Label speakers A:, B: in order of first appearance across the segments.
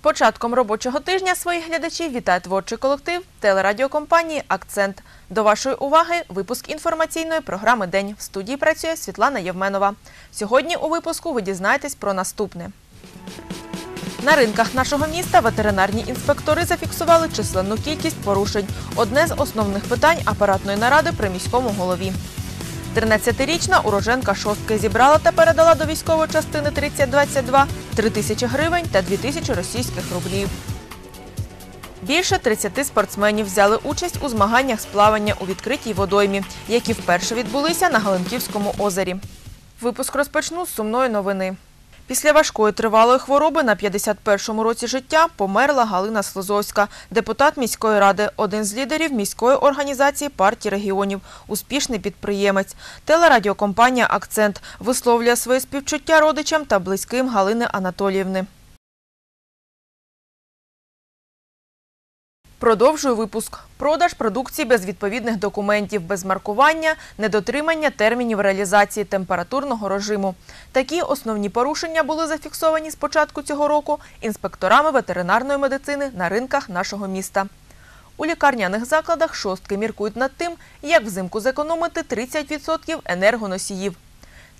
A: початком робочого тижня своїх глядачів вітає творчий колектив телерадіокомпанії Акцент. До вашої уваги випуск інформаційної програми День. В студії працює Світлана Євменова. Сьогодні у випуску ви дізнаєтесь про наступне. На ринках нашого міста ветеринарні інспектори зафіксували численну кількість порушень. Одне з основних питань апаратної наради при міському голові. 13-річна уроженка шостки зібрала та передала до військової частини 3022 3 тисячі гривень та 2 тисячі російських рублів. Більше 30 спортсменів взяли участь у змаганнях з плавання у відкритій водоймі, які вперше відбулися на Галинківському озері. Випуск розпочну з сумної новини. Після важкої тривалої хвороби на 51-му році життя померла Галина Слозовська, депутат міської ради, один з лідерів міської організації партії регіонів, успішний підприємець. Телерадіокомпанія Акцент висловлює своє співчуття родичам та близьким Галини Анатоліївни. Продовжую випуск. Продаж продукції без відповідних документів, без маркування, недотримання термінів реалізації температурного режиму. Такі основні порушення були зафіксовані з початку цього року інспекторами ветеринарної медицини на ринках нашого міста. У лікарняних закладах шостки міркують над тим, як взимку зекономити 30% енергоносіїв.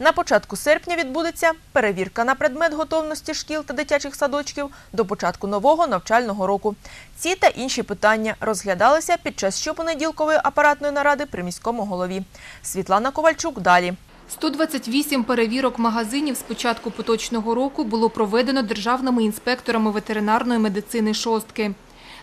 A: На початку серпня відбудеться перевірка на предмет готовності шкіл та дитячих садочків до початку нового навчального року. Ці та інші питання розглядалися під час щопонеділкової апаратної наради при міському голові. Світлана Ковальчук далі.
B: 128 перевірок магазинів з початку поточного року було проведено державними інспекторами ветеринарної медицини шостки.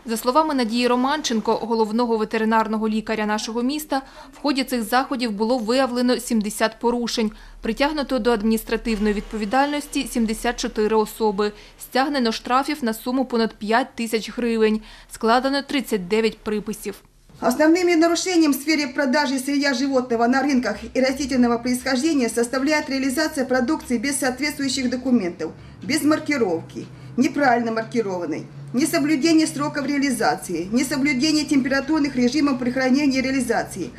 B: За словами Надії Романченко, головного ветеринарного лікаря нашого міста, в ході цих заходів було виявлено 70 порушень, притягнуто до адміністративної відповідальності 74 особи, стягнено штрафів на суму понад 5 тисяч гривень, складено 39 приписів.
C: Основными нарушением в сфере продажи и сырья животного на рынках и растительного происхождения составляет реализация продукции без соответствующих документов, без маркировки, неправильно маркированной, несоблюдение сроков реализации, несоблюдение температурных режимов при хранении реализации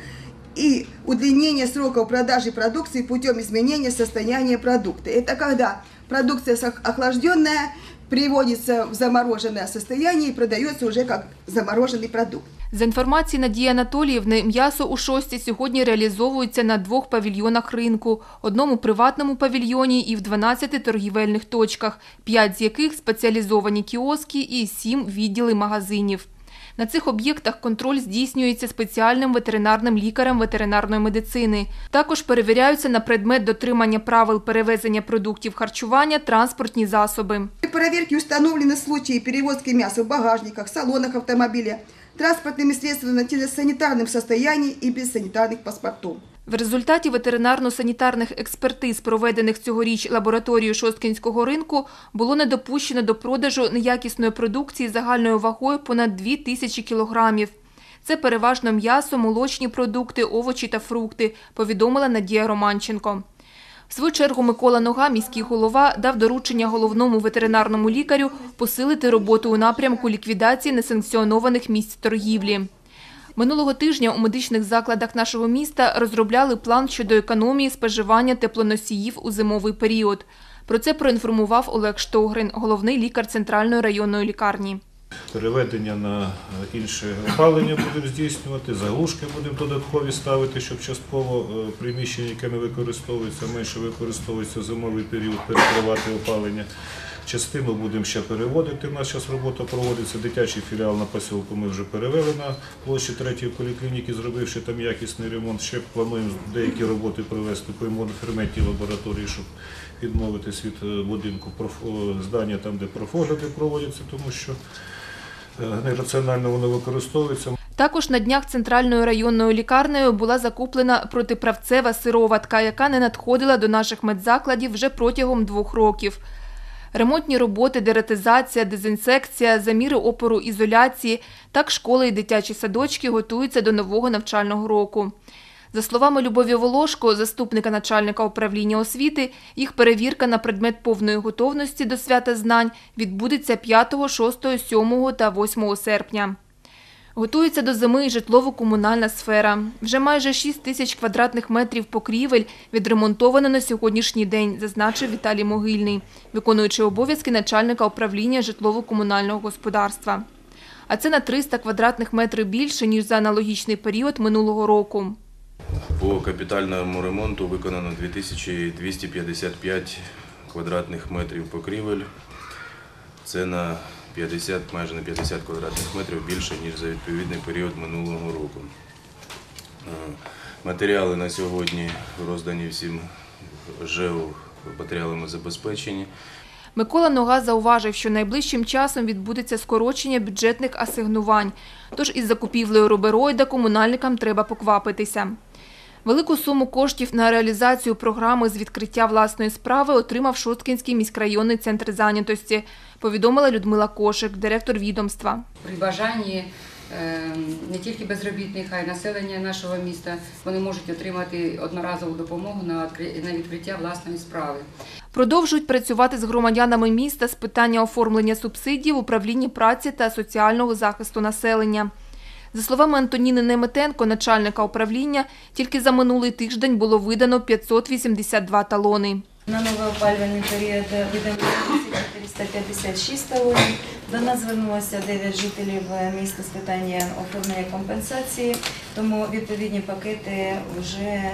C: и удлинение сроков продажи продукции путем изменения состояния продукта. Это когда продукция охлажденная приводится в замороженное состояние и продается уже как замороженный продукт.
B: За інформацією Надії Анатоліївни, м'ясо у шості сьогодні реалізовується на двох павільйонах ринку – одному приватному павільйоні і в 12 торгівельних точках, п'ять з яких спеціалізовані кіоски і сім відділи магазинів. На цих об'єктах контроль здійснюється спеціальним ветеринарним лікарем ветеринарної медицини. Також перевіряються на предмет дотримання правил перевезення продуктів харчування транспортні засоби.
C: Перевірки встановлені случаї перевозки м'яса в багажниках, салонах автомобіля, транспортними средствами на санитарном стані і без санітарних паспортов.
B: В результаті ветеринарно-санітарних експертиз, проведених цьогоріч лабораторією Шосткінського ринку, було не допущено до продажу неякісної продукції загальною вагою понад 2 тисячі кілограмів. Це переважно м'ясо, молочні продукти, овочі та фрукти, повідомила Надія Романченко. В свою чергу Микола Нога, міський голова, дав доручення головному ветеринарному лікарю посилити роботу у напрямку ліквідації несанкціонованих місць торгівлі. Минулого тижня у медичних закладах нашого міста розробляли план щодо економії споживання теплоносіїв у зимовий період. Про це проінформував Олег Штогрин, головний лікар центральної районної лікарні.
D: Переведення на інше опалення будемо здійснювати, заглушки будемо додаткові ставити, щоб частково е, приміщення, яке не використовується, менше використовується зимовий період, перекривати опалення. Частину будемо ще переводити. У нас зараз робота проводиться. Дитячий філіал на посілку ми вже перевели на площі третьої поліклініки, зробивши там якісний ремонт. Ще плануємо деякі роботи провести по імуноферментній лабораторії, щоб відмовитись від е, будинку здання там, де профогляди проводяться, тому що е, нераціонально воно використовується.
B: Також на днях центральною районною лікарнею була закуплена протиправцева сироватка, яка не надходила до наших медзакладів вже протягом двох років. Ремонтні роботи, дератизація, дезінсекція, заміри опору ізоляції. Так школи і дитячі садочки готуються до нового навчального року. За словами Любові Волошко, заступника начальника управління освіти, їх перевірка на предмет повної готовності до свята знань відбудеться 5, 6, 7 та 8 серпня. Готується до зими і житлово-комунальна сфера. Вже майже 6 тисяч квадратних метрів покрівель відремонтовано на сьогоднішній день, зазначив Віталій Могильний, виконуючи обов'язки начальника управління житлово-комунального господарства. А це на 300 квадратних метрів більше, ніж за аналогічний період минулого року.
E: По капітальному ремонту виконано 2255 квадратних метрів покрівель. Це на 50, майже на 50 квадратних метрів більше, ніж за відповідний період минулого року. Е, Матеріали на сьогодні роздані всім ЖЕУ матеріалами забезпечені.
B: Микола Нога зауважив, що найближчим часом відбудеться скорочення бюджетних асигнувань, тож із закупівлею рубероїда комунальникам треба поквапитися. Велику суму коштів на реалізацію програми з відкриття власної справи отримав Шосткінський міськрайонний центр зайнятості, повідомила Людмила Кошик, директор відомства.
F: при бажанні е, не тільки безробітних, а й населення нашого міста вони можуть отримати одноразову допомогу на на відкриття власної справи.
B: Продовжують працювати з громадянами міста з питання оформлення субсидій в управлінні праці та соціального захисту населення. За словами Антоніни Неметенко, начальника управління, тільки за минулий тиждень було видано 582 талони.
G: На новий опалювальний період видали 456 талонів. До нас звернулося 9 жителів міста з питання оформлення компенсації, тому відповідні пакети вже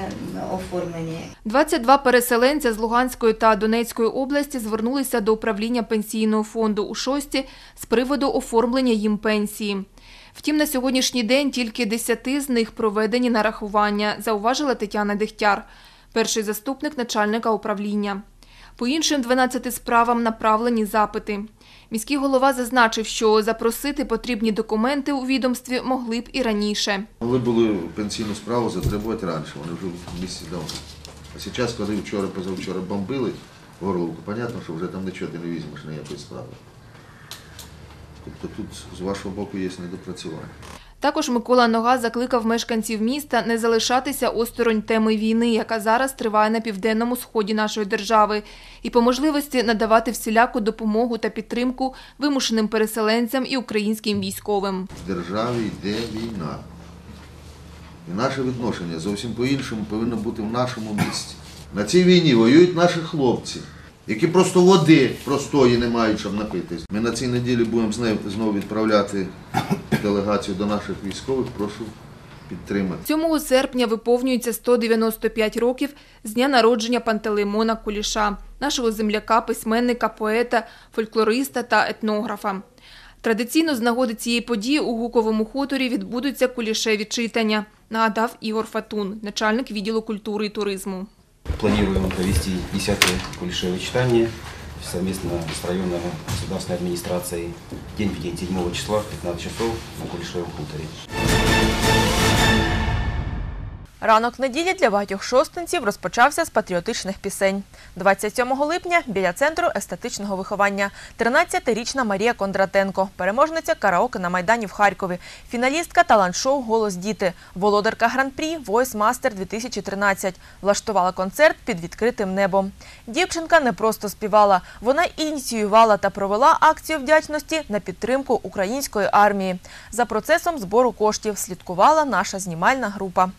G: оформлені.
B: 22 переселенця з Луганської та Донецької області звернулися до управління пенсійного фонду у шості з приводу оформлення їм пенсії. Втім, на сьогоднішній день тільки 10 з них проведені нарахування, зауважила Тетяна Дегтяр, перший заступник начальника управління. По іншим 12 справам направлені запити. Міський голова зазначив, що запросити потрібні документи у відомстві могли б і раніше.
H: Могли були пенсійну справу затребувати раніше, вони вже в місці давно. А зараз, коли вчора, позавчора бомбили горловку, понятно, що вже там нічого ти не візьмеш ніякої справи. Тобто тут з вашого боку є недопрацювання.
B: Також Микола Нога закликав мешканців міста не залишатися осторонь теми війни, яка зараз триває на південному сході нашої держави, і по можливості надавати всіляку допомогу та підтримку вимушеним переселенцям і українським військовим.
H: В державі йде війна. І наше відношення зовсім по-іншому повинно бути в нашому місті. На цій війні воюють наші хлопці, які просто води простої не мають, щоб напитись. Ми на цій неділі будемо з нею знову відправляти делегацію до наших військових. Прошу підтримати.
B: 7 серпня виповнюється 195 років з дня народження Пантелеймона Куліша, нашого земляка, письменника, поета, фольклориста та етнографа. Традиційно з нагоди цієї події у Гуковому хуторі відбудуться кулішеві читання, нагадав Ігор Фатун, начальник відділу культури і туризму.
I: Планируем провести 10-е кулешевое читание совместно с районной государственной администрацией. День в день 7 числа в 15 часов на Кулешевом хуторе.
A: Ранок неділі для багатьох шостинців розпочався з патріотичних пісень. 27 липня біля центру естетичного виховання 13-річна Марія Кондратенко, переможниця караоке на Майдані в Харкові, фіналістка талант-шоу Голос діти, володарка гран-прі Voice Master 2013. Влаштувала концерт під відкритим небом. Дівчинка не просто співала, вона ініціювала та провела акцію вдячності на підтримку української армії. За процесом збору коштів слідкувала наша знімальна група.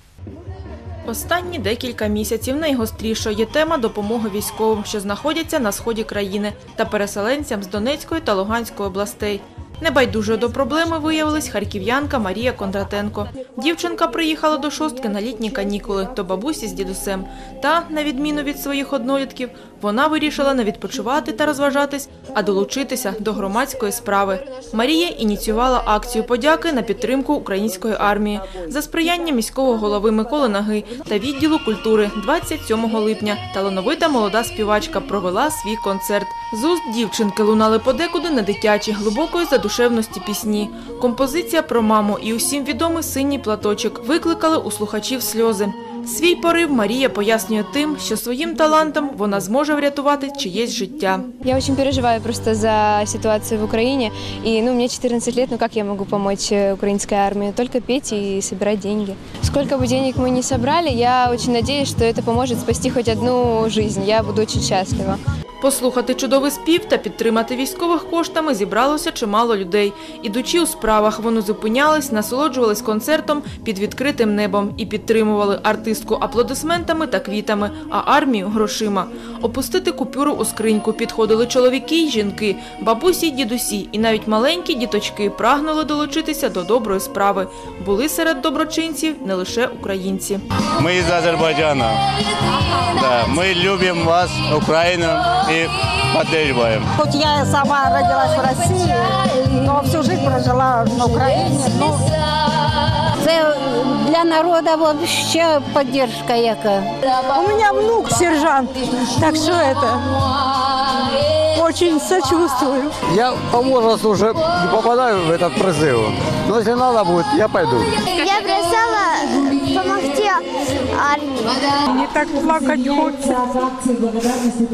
A: Останні декілька місяців найгострішою є тема допомоги військовим, що знаходяться на сході країни, та переселенцям з Донецької та Луганської областей. Небайдужою до проблеми виявилась харків'янка Марія Кондратенко. Дівчинка приїхала до шостки на літні канікули до бабусі з дідусем. Та, на відміну від своїх однолітків, вона вирішила не відпочивати та розважатись, а долучитися до громадської справи. Марія ініціювала акцію подяки на підтримку української армії за сприяння міського голови Миколи Наги та відділу культури 27 липня. Талановита молода співачка провела свій концерт. З уст дівчинки лунали подекуди на дитячі глибокої задушевності пісні. Композиція про маму і усім відомий синій платочок викликали у слухачів сльози. Свій порив Марія пояснює тим, що своїм талантом вона зможе врятувати чиєсь життя.
J: Я очень переживаю просто за ситуацию в Украине. И, ну, мне 14 лет, ну как я могу помочь э, украинской армии? Только петь и собирать деньги. Сколько бы денег мы ни собрали, я очень надеюсь, что это поможет спасти хоть одну жизнь. Я буду очень счастлива.
K: Послухати чудовий спів та підтримати військових коштами зібралося чимало людей. Ідучи у справах, вони зупинялись, насолоджувались концертом під відкритим небом і підтримували артистку аплодисментами та квітами, а армію грошима. Опустити купюру у скриньку підходили чоловіки й жінки, бабусі й дідусі, і навіть маленькі діточки прагнули долучитися до доброї справи. Були серед доброчинців не лише українці.
L: Мы из Азербайджана. Да, мы любим вас, Украину, и поддерживаем.
M: Хоть я сама родилась в России, но всю жизнь прожила на Украине. Ну,
G: Це для народу вообще поддержка яка.
M: у меня внук сержант, так что это очень сочувствую.
L: Я по возрасту уже не попадаю в этот призыв. Но если надо будет, я пойду.
G: Я просила помогти армии.
M: Не так плакать хочется.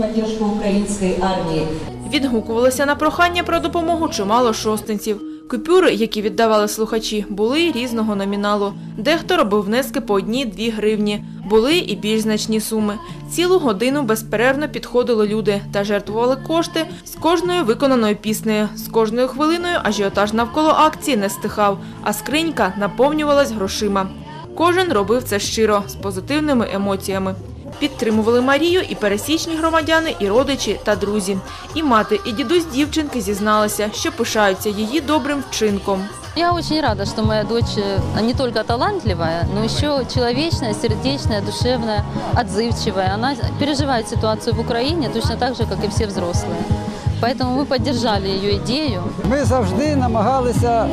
N: поддержку украинской армии.
K: Відгукувалися на прохання про допомогу чимало шостинців. Купюри, які віддавали слухачі, були різного номіналу. Дехто робив внески по одній-дві гривні. Були і більш значні суми. Цілу годину безперервно підходили люди та жертвували кошти з кожною виконаною піснею. З кожною хвилиною ажіотаж навколо акції не стихав, а скринька наповнювалась грошима. Кожен робив це щиро, з позитивними емоціями. Підтримували Марію і пересічні громадяни, і родичі та друзі. І мати, і дідусь дівчинки зізналися, що пишаються її добрим вчинком.
O: Я очень рада, что моя дочь э, не только талантливая, но еще человечная, сердечная, душевная, отзывчивая. Она переживает ситуацию в Украине точно так же, как и все взрослые. Поэтому мы поддержали ее идею.
L: Ми завжди намагалися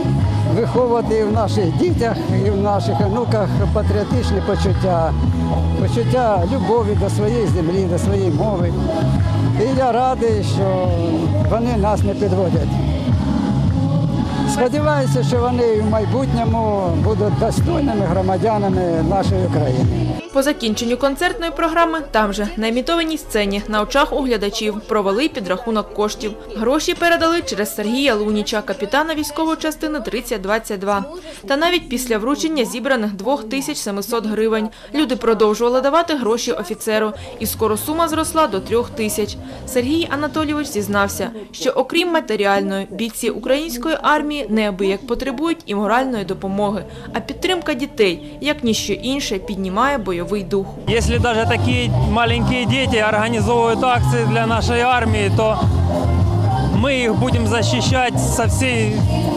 L: виховувати в наших дітях і в наших онуках патріотичні почуття, почуття любові до своєї землі, до своєї мови. І я радий, що вони нас не підводять. Сподіваюся, що вони в майбутньому будуть достойними громадянами нашої країни.
K: По закінченню концертної програми там же на імітованій сцені на очах у глядачів провели підрахунок коштів. Гроші передали через Сергія Луніча, капітана військової частини 3022. Та навіть після вручення зібраних 2700 гривень люди продовжували давати гроші офіцеру, і скоро сума зросла до 3000. Сергій Анатолійович зізнався, що окрім матеріальної, бійці української армії неабияк потребують і моральної допомоги, а підтримка дітей, як ніщо інше, піднімає бойовий дух.
L: Если даже такие маленькие дети организовывают акции для нашей армии, то мы их будем защищать со всей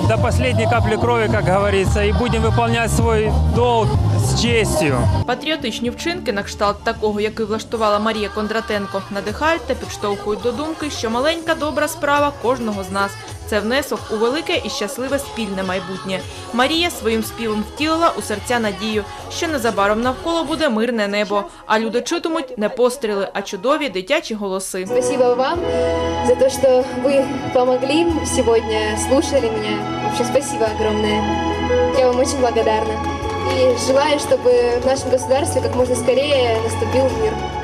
L: до последней капли крови, как говорится, и будем выполнять свой долг с честью.
K: Патріотичні вчинки на кшталт такого, який влаштувала Марія Кондратенко, надихають та підштовхують до думки, що маленька добра справа кожного з нас. це внесок у велике і щасливе спільне майбутнє. Марія своїм співом втілила у серця надію, що незабаром навколо буде мирне небо, а люди чутимуть не постріли, а чудові дитячі голоси.
J: Спасибо вам за то, что вы помогли сегодня, слушали меня. Вообще спасибо огромное. Я вам очень благодарна. И желаю, чтобы в нашем государстве как можно скорее наступил мир.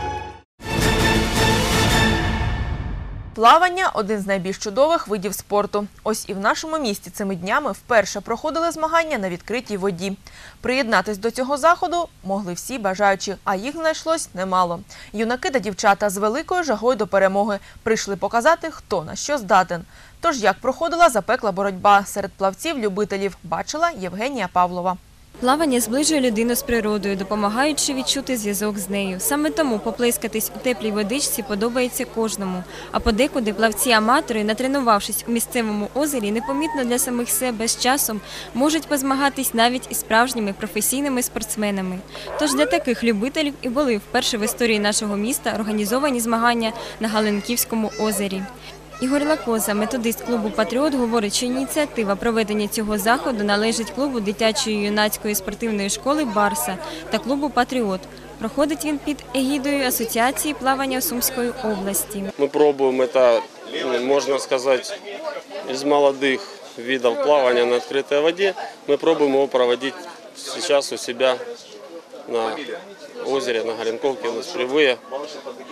K: Плавання один з найбільш чудових видів спорту. Ось і в нашому місті цими днями вперше проходили змагання на відкритій воді. Приєднатись до цього заходу могли всі бажаючі, а їх знайшлось немало. Юнаки та дівчата з великою жагою до перемоги прийшли показати, хто на що здатен. Тож як проходила запекла боротьба серед плавців-любителів, бачила Євгенія Павлова.
J: Плавання зближує людину з природою, допомагаючи відчути зв'язок з нею. Саме тому поплескатись у теплій водичці подобається кожному. А подекуди плавці-аматори, натренувавшись у місцевому озері, непомітно для самих себе з часом можуть позмагатись навіть із справжніми професійними спортсменами. Тож для таких любителів і були вперше в історії нашого міста організовані змагання на Галенківському озері. Ігор Лакоза, методист клубу Патріот, говорить, що ініціатива проведення цього заходу належить клубу дитячої юнацької спортивної школи Барса та клубу Патріот. Проходить він під егідою Асоціації плавання Сумської області.
L: Мы пробуем это, ну, можно сказать, из молодых видов плавания на открытой воде. Мы пробуем его проводить сейчас у себя на озере, на Горенковке, у нас привые.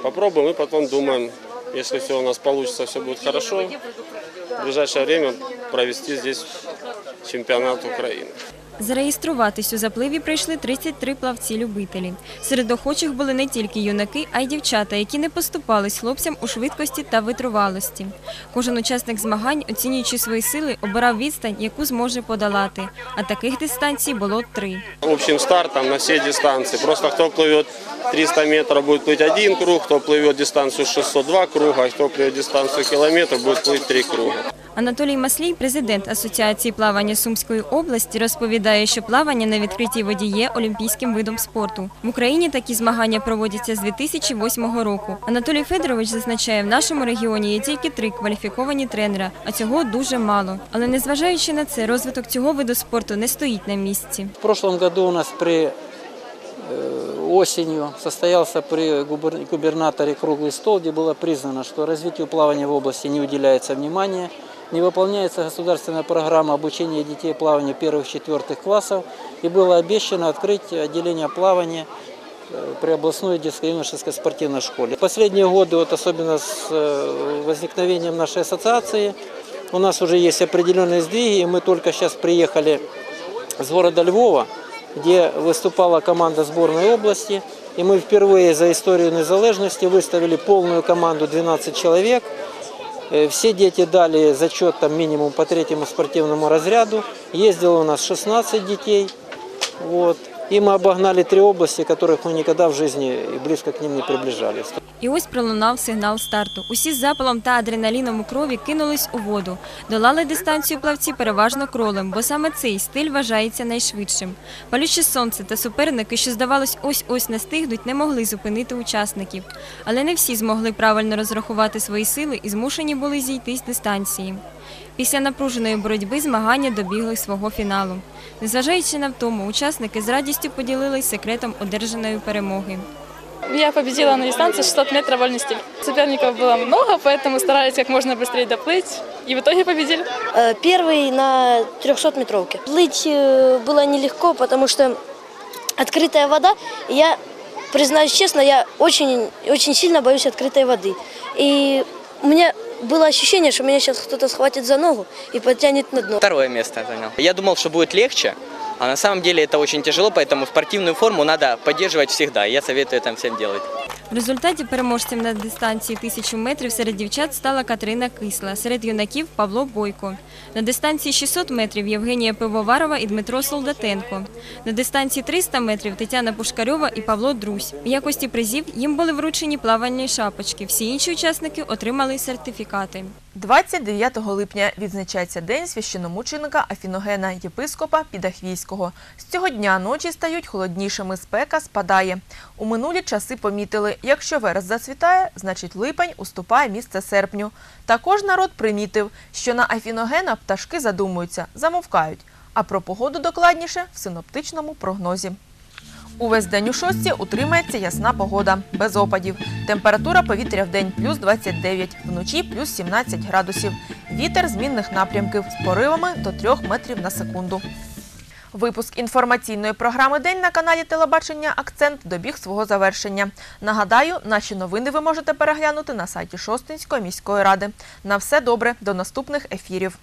L: Попробуем и потом думаем, если все у нас получится, все будет хорошо, в ближайшее время провести здесь чемпионат Украины.
J: Зареєструватись у запливі прийшли 33 плавці-любителі. Серед охочих були не тільки юнаки, а й дівчата, які не поступались хлопцям у швидкості та витривалості. Кожен учасник змагань, оцінюючи свої сили, обирав відстань, яку зможе подолати. А таких дистанцій було три.
P: Общим стартом на все дистанции. Просто кто плывет 300 метров, будет плыть один круг, кто плывет дистанцию 602 круга, а кто плывет дистанцию километр, будет плыть три круга.
J: Анатолій Маслій, президент Асоціації плавання Сумської області, розповідає, що плавання на відкритій воді є олімпійським видом спорту. В Україні такі змагання проводяться з 2008 року. Анатолій Федорович зазначає, в нашому регіоні є тільки три кваліфіковані тренера, а цього дуже мало. Але незважаючи на це, розвиток цього виду спорту не стоїть на місці.
Q: В прошлом году у нас при э, осенью состоялся при губер- губернаторе круглый стол, где было признано, что развитию плавания в области не уделяется внимания, не выполняется государственная программа обучения детей плаванию первых-четвертых классов, и было обещано открыть отделение плавания э, при областной детско-юношеской спортивной школе. В последние годы, вот особенно с э, возникновением нашей ассоциации, у нас уже есть определенные сдвиги, и мы только сейчас приехали с города Львова, где выступала команда сборной области. И мы впервые за историю незалежности выставили полную команду 12 человек. Э, Все дети дали зачет там минимум по третьему спортивному разряду. Ездило у нас 16 детей. Вот. И мы обогнали три области, которых мы никогда в жизни и близко к ним не приближались.
J: І ось пролунав сигнал старту. Усі з запалом та адреналіном у крові кинулись у воду. Долали дистанцію плавці переважно кролем, бо саме цей стиль вважається найшвидшим. Палюче сонце та суперники, що здавалось ось-ось настигнуть, не могли зупинити учасників. Але не всі змогли правильно розрахувати свої сили і змушені були зійти з дистанції. Після напруженої боротьби змагання добігли свого фіналу. Незважаючи на втому, учасники з радістю поділились секретом одержаної перемоги.
R: Я победила на дистанции 600 метров вольный стиль. Соперников было много, поэтому старались как можно быстрее доплыть. И в итоге победили.
S: Э, Первый на 300-метровке. Плыть э, было нелегко, потому что открытая вода. И Я, признаюсь честно, я очень, очень сильно боюсь открытой воды. И у меня было ощущение, что меня сейчас кто-то схватит за ногу и подтянет на дно.
T: Второе место занял. Я думал, что будет легче, а на самом деле это очень тяжело, поэтому спортивную форму надо поддерживать всегда. Я советую это всем делать.
J: В результаті переможцем на дистанції 1000 метрів серед дівчат стала Катерина Кисла, серед юнаків Павло Бойко. На дистанції 600 метрів Євгенія Пивоварова і Дмитро Солдатенко. На дистанції 300 метрів Тетяна Пушкарьова і Павло Друсь. В якості призів їм були вручені плавальні шапочки. Всі інші учасники отримали сертифікати.
A: 29 липня відзначається День священомученика Афіногена єпископа Підахвійського. З цього дня ночі стають холоднішими, спека спадає. У минулі часи помітили, якщо верес зацвітає, значить липень уступає місце серпню. Також народ примітив, що на Афіногена пташки задумуються, замовкають. А про погоду докладніше в синоптичному прогнозі. Увесь день у шостці утримається ясна погода, без опадів. Температура повітря в день плюс 29, вночі плюс 17 градусів. Вітер змінних напрямків з поривами до 3 метрів на секунду. Випуск інформаційної програми День на каналі Телебачення Акцент добіг свого завершення. Нагадаю, наші новини ви можете переглянути на сайті Шостинської міської ради. На все добре, до наступних ефірів.